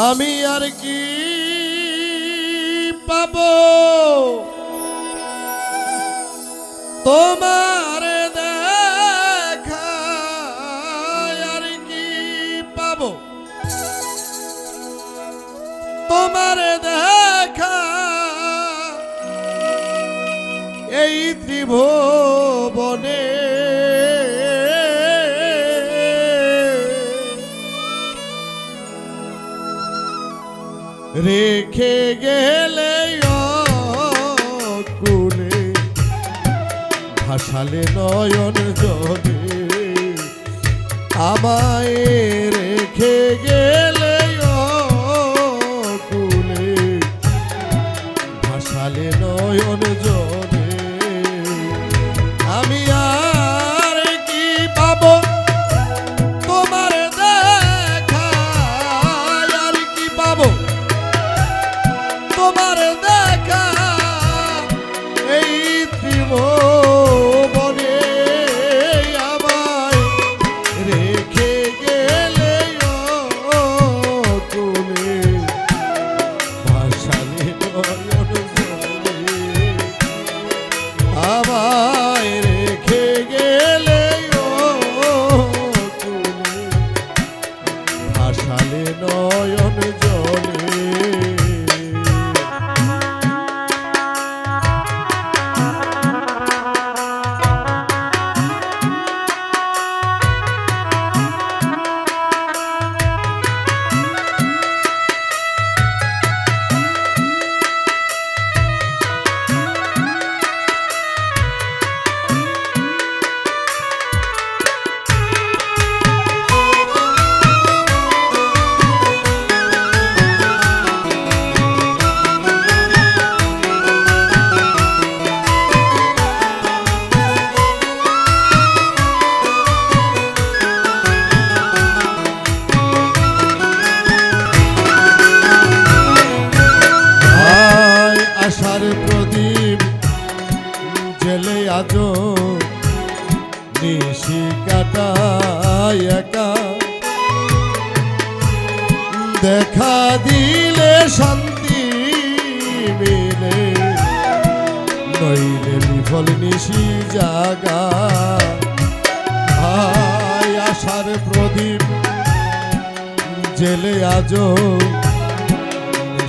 আমি আর কি পাব? তোমার দেখা আর কি পাব? তোমার দেখা এই ত্রিভুবনে রেখে গেলে কুলে ভাসালে নয়ন জগে আমায় ভাসালে দেখা দিলে শান্তি মিলে। নইলে বিফল নিশি জাগা। আয় আশার প্রদীপ জেলে আজো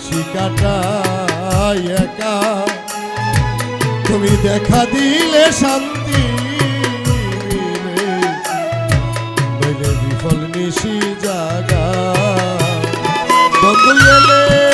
শিকাটা একা। তুমি দেখা দিলে শান্তি মিলে, নইলে বিফল নিশি জাগা। 我回来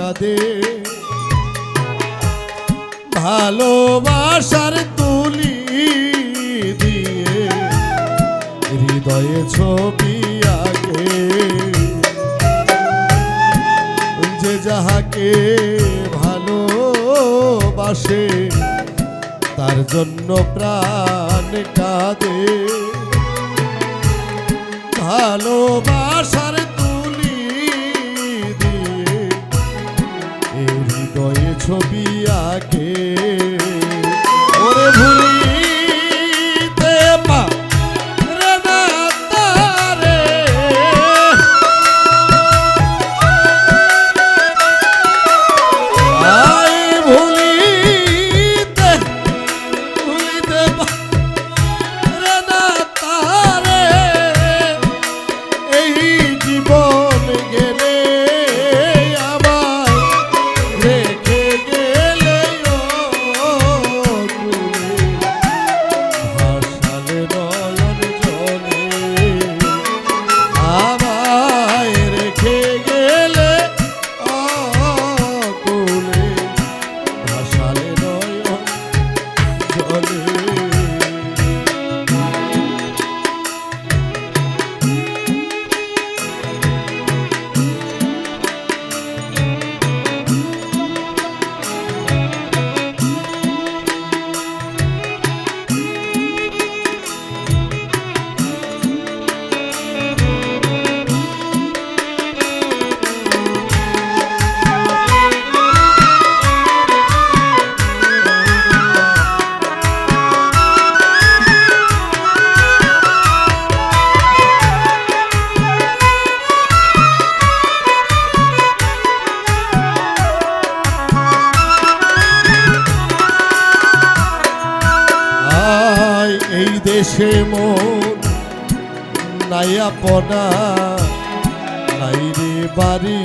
কাঁদে ভালোবাসার তুলি দিয়ে হৃদয়ে ছবি আগে যে যাহাকে ভালোবাসে, তার জন্য প্রাণ কাঁদে। ভালোবাসার ছবি আঁকে। এই দেশে মন নাই আপনা নাই রে বাড়ি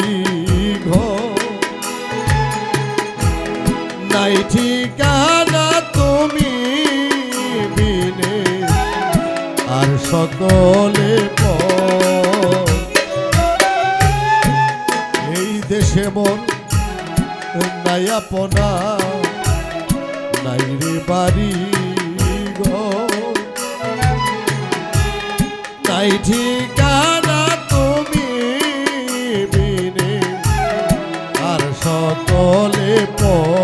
নাই ঠিকানা তুমি বিনে। আর সকলে এই দেশে মন নাই আপনা নাই রে বাড়ি নাই ঠিকানা তুমি বিনে। আর সকলে পর